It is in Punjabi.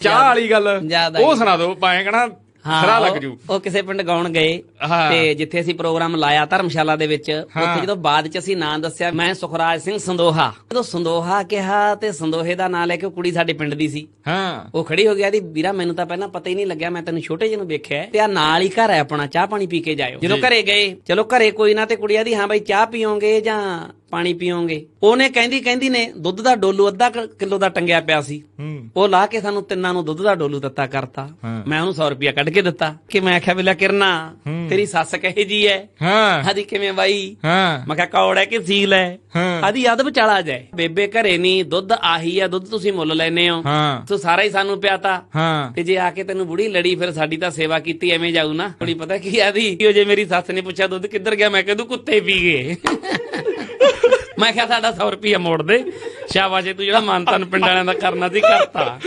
ਚਾਹ ਵਾਲੀ ਗੱਲ ਜ਼ਿਆਦਾ ਉਹ ਸੁਣਾ ਦਿਓ ਪਾਏ ਕਹਣਾ ਖਰਾ ਲੱਗ ਜੂ। ਉਹ ਕਿਸੇ ਪਿੰਡ ਗਾਉਣ ਗਏ। ਤੇ ਜਿੱਥੇ ਅਸੀਂ ਪ੍ਰੋਗਰਾਮ ਲਾਇਆ ਧਰਮਸ਼ਾਲਾ ਦੇ ਵਿੱਚ ਉੱਥੇ ਜਦੋਂ ਬਾਅਦ ਚ ਅਸੀਂ ਨਾਂ ਦੱਸਿਆ ਮੈਂ ਸੁਖਰਾਜ ਸਿੰਘ ਸੰਦੋਹਾ। ਜਦੋਂ ਸੰਦੋਹਾ ਕਿਹਾ ਤੇ ਸੰਦੋਹੇ ਦਾ ਨਾਂ ਲੈ ਕੇ ਉਹ ਕੁੜੀ ਸਾਡੇ ਪਿੰਡ ਦੀ ਸੀ। ਹਾਂ। ਉਹ ਖੜੀ ਹੋ ਗਿਆ ਦੀ ਵੀਰਾ ਮੈਨੂੰ ਤਾਂ ਪਹਿਲਾਂ ਪਤਾ ਹੀ ਨਹੀਂ ਲੱਗਿਆ ਮੈਂ ਤੈਨੂੰ ਛੋਟੇ ਜਿਹੇ ਨੂੰ ਵੇਖਿਆ। ਤੇ ਆ ਨਾਲ ਹੀ ਘਰ ਹੈ ਆਪਣਾ ਚਾਹ ਪਾਣੀ ਪੀ ਕੇ ਜਾਇਓ। ਜਦੋਂ ਘਰੇ ਗਏ ਚਲੋ ਘਰੇ ਕੋਈ ਨਾ ਤੇ ਕੁੜੀਆ ਦੀ ਹਾਂ ਬਈ ਚਾਹ ਪੀਓਗੇ ਜਾਂ ਪਾਣੀ ਪੀਓਗੇ। ਉਹਨੇ ਕਹਿੰਦੀ ਕਹਿੰਦੀ ਨੇ ਦੁੱਧ ਦਾ ਡੋਲੂ ਅੱਧਾ ਕਿਲੋ ਦਾ ਟੰਗਿਆ ਪਿਆ ਸੀ। ਉਹ ਲਾ ਕੇ ਸਾਨੂੰ ਤਿੰਨਾਂ ਨੂੰ ਦੁੱਧ ਦਾ ਡੋਲੂ ਦਿੱਤਾ ਕਰਤਾ। ਮੈਂ ਉਹਨੂੰ 100 ਰੁਪਿਆ ਕੱਢ ਕੇ ਦਿੱਤਾ। ਕਿ ਮੈਂ ਆਖਿਆ ਬਿਲਾ ਕਿਰਨਾ। ਤੇਰੀ ਸੱਸ ਕਹੇ ਜੀ ਐ? ਹਾਂ। ਕਿਵੇਂ ਬਾਈ? ਮੈਂ ਕਿਹਾ ਕੌੜ ਹੈ ਕਿ ਸੀਲ ਹੈ ਹਾਂ। ਆਦੀ ਅਦ ਵਿਚਾਲਾ ਜਾਏ ਬੇਬੇ ਘਰੇ ਨਹੀਂ ਦੁੱਧ ਆਹੀ ਆ ਦੁੱਧ ਤੁਸੀਂ ਮੁੱਲ ਲੈਨੇ ਹੋ। ਤੂੰ ਸਾਰਾ ਹੀ ਸਾਨੂੰ ਪਿਆਤਾ। ਤੇ ਜੇ ਆ ਕੇ ਤੈਨੂੰ ਬੁੜੀ ਲੜੀ ਫਿਰ ਸਾਡੀ ਤਾਂ ਸੇਵਾ ਕੀਤੀ ਐਵੇਂ ਜਾਊ ਨਾ। ਥੋੜੀ ਪਤਾ ਕੀ ਆਦੀ? ਉਹ ਜੇ ਮੇਰੀ ਸੱਸ ਨੇ ਪੁੱਛਿਆ ਦੁੱਧ ਕਿੱਧਰ ਗਿਆ? ਮੈਂ ਕਹਿੰਦੂ ਕੁੱਤੇ ਪੀ ਗਏ। ਮੈਂ ਕਿਹਾ ਸਾਡਾ 100 ਰੁਪਿਆ ਮੋੜ ਦੇ। ਸ਼ਾਬਾਸ਼ ਤੂੰ ਜਿਹੜਾ ਮਾਨਤਨ ਪਿੰਡ ਵਾਲਿਆਂ ਦਾ ਕਰਨਾ ਸੀ, ਕਰਤਾ।